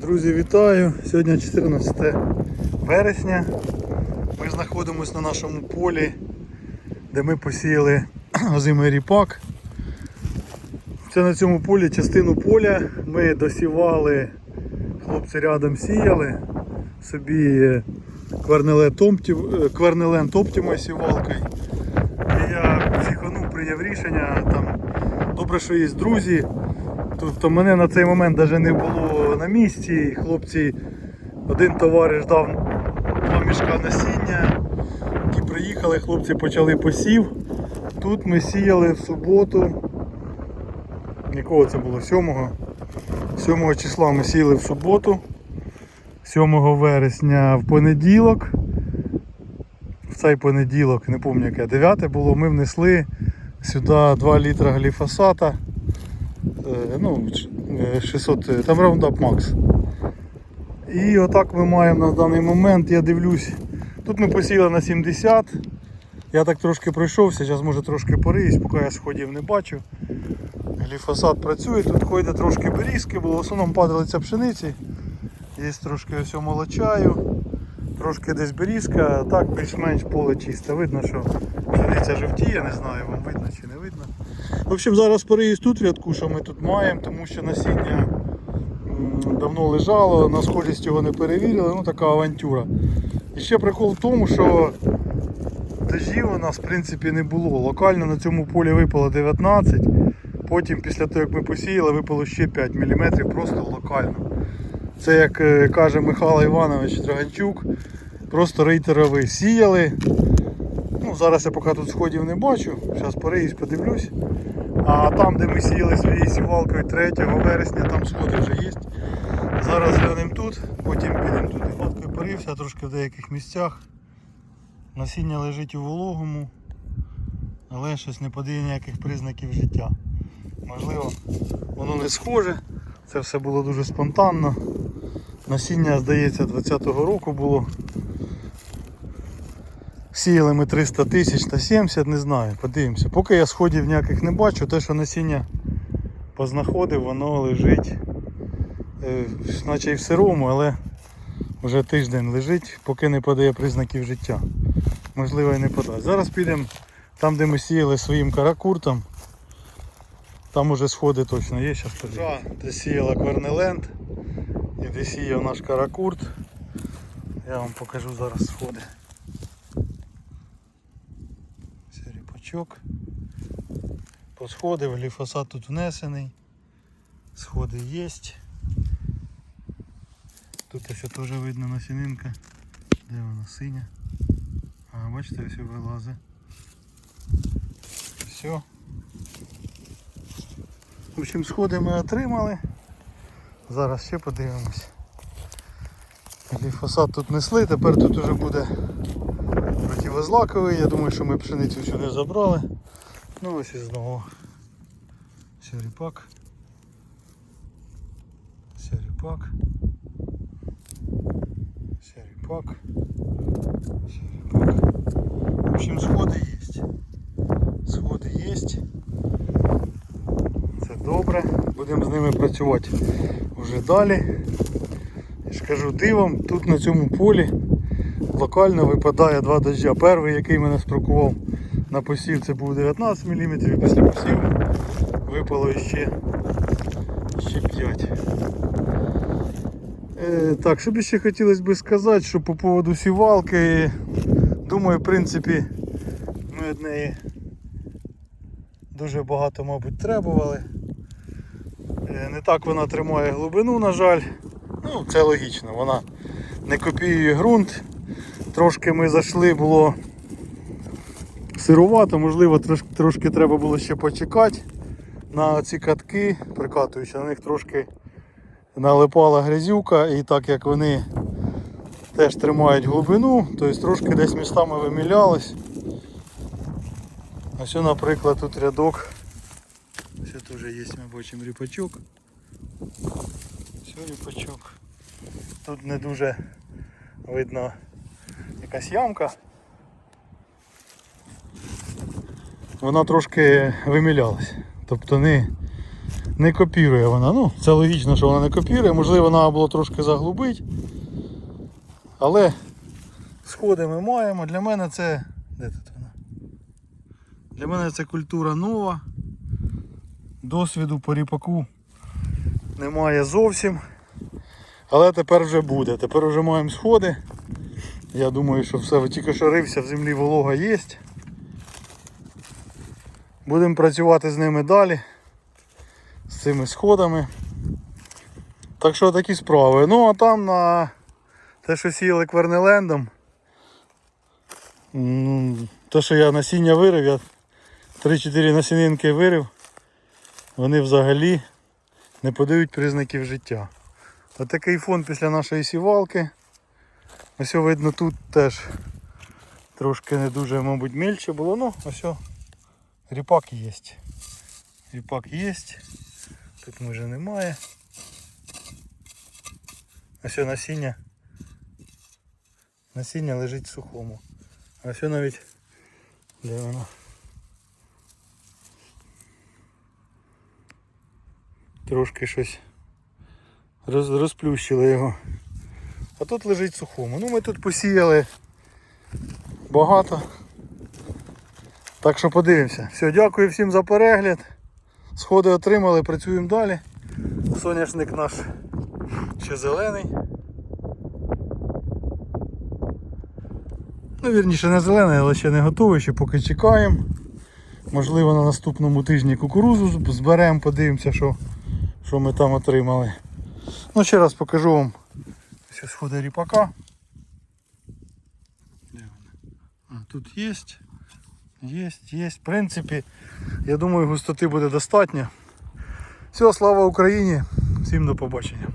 Друзі, вітаю! Сьогодні 14 вересня. Ми знаходимося на нашому полі, де ми посіяли озимий ріпак. Це на цьому полі частину поля ми досівали, хлопці рядом сіяли собі кварнелен Топтів- е, Топтімо сівалкою. І я психанув, прийняв рішення. Там, добре, що є друзі. Тобто мене на цей момент навіть не було на місці. Хлопці, один товариш дав два мішка насіння. Ті приїхали, хлопці почали посів. Тут ми сіяли в суботу. Якого це було? 7 7 числа ми сіяли в суботу. 7 вересня в понеділок. В цей понеділок, не пам'ятаю яке, 9 було, ми внесли сюди 2 літра гліфосата. Е, ну, 600, е, там Roundup Max. І отак ми маємо на даний момент, я дивлюсь, тут ми посіяли на 70. Я так трошки пройшовся, зараз може трошки пориюсь, поки я сходів не бачу. Гліфосат працює, тут ходить трошки берізки, було в основному падалиця пшениці. Є трошки ось молочаю, трошки десь берізка, так більш-менш поле чисте. Видно, що пшениця жовтіє, не знаю, вам видно чи не видно. В общем, зараз пориюсь тут рядку, що ми тут маємо, тому що насіння давно лежало, на схожість його не перевірили, ну така авантюра. І ще прикол в тому, що дождів у нас в принципі не було. Локально на цьому полі випало 19, потім після того як ми посіяли, випало ще 5 мм просто локально. Це як е, каже Михайло Іванович Драганчук, просто рейтерові сіяли. Ну, зараз я поки тут сходів не бачу, зараз пориюсь, подивлюсь. А там, де ми сіяли своєю сівалкою 3 вересня, там сходи вже є. Зараз глянемо тут, потім підемо туди. Фоткою порився трошки в деяких місцях. Насіння лежить у вологому, але щось не подає ніяких признаків життя. Можливо, воно не схоже. Це все було дуже спонтанно. Насіння, здається, 20-го року було. Сіяли ми 300 тисяч на 70, не знаю, подивимося. Поки я сходів ніяких не бачу, те, що насіння познаходив, воно лежить, е, наче і в сирому, але вже тиждень лежить, поки не подає признаків життя. Можливо і не подасть. Зараз підемо там, де ми сіяли своїм каракуртом. Там уже сходи точно є, зараз подивимося. Де сіяла Квернеленд і де сіяв наш каракурт. Я вам покажу зараз сходи. Ріпачок. Посходив, гліфосат тут внесений. Сходи є. Тут ось теж видно насінинка. Де вона синя? А, бачите, ось вилазить. Все. В общем, сходи ми отримали. Зараз ще подивимось. Гліфосат тут несли, тепер тут уже буде противозлаковий. Я думаю, що ми пшеницю не забрали. Ну ось і знову. Сіріпак. Сіріпак. Сіріпак. Сіріпак. В общем, сходи є. Сходи є. Це добре. Будемо з ними працювати вже далі. Я ж дивом, тут на цьому полі локально випадає два дождя. Перший, який мене спрокував на посів, це був 19 мм, і після посіву випало ще, ще 5. Е, так, що б ще хотілося б сказати, що по поводу сівалки, думаю, в принципі, ми від неї дуже багато, мабуть, требували. Е, Не так вона тримає глибину, на жаль. Ну, це логічно, вона не копіює ґрунт. Трошки ми зайшли, було сирувато, можливо, трошки, трошки треба було ще почекати на ці катки, прикатуючи, на них трошки налипала грязюка і так як вони теж тримають глибину, тобто трошки десь містами вимілялись. Ось, наприклад, тут рядок. Ось теж є, ми бачимо ріпачок. Все ріпачок. Тут не дуже видно якась ямка. Вона трошки вимілялась. Тобто не, не копірує вона. Ну, це логічно, що вона не копірує. Можливо, треба було трошки заглубити. Але сходи ми маємо. Для мене це. Де тут вона? Для мене це культура нова. Досвіду по ріпаку немає зовсім. Але тепер вже буде. Тепер вже маємо сходи. Я думаю, що все тільки що рився в землі волога є. Будемо працювати з ними далі. З цими сходами. Так що такі справи. Ну а там на те, що сіяли квернелендом. Те, що я насіння вирив, я 3-4 насінинки вирив, вони взагалі не подають признаків життя. Отакий фон після нашої сівалки. Ось видно тут теж трошки не дуже, мабуть, мільче було. Ну, ось ріпак є. Ріпак є. Тут може немає. Ось насіння. Насіння лежить в сухому. А ось навіть де воно? Трошки щось роз, розплющили його. А тут лежить сухому. Ну ми тут посіяли багато. Так що подивимося. Все, дякую всім за перегляд. Сходи отримали, працюємо далі. Соняшник наш ще зелений. Ну, вірніше не зелений, але ще не готовий, ще поки чекаємо. Можливо на наступному тижні кукурузу зберемо, подивимося, що, що ми там отримали. Ну, ще раз покажу вам ось сходи ріпака. Тут є. Є, є. В принципі, я думаю, густоти буде достатньо. Все, слава Україні. Всім до побачення.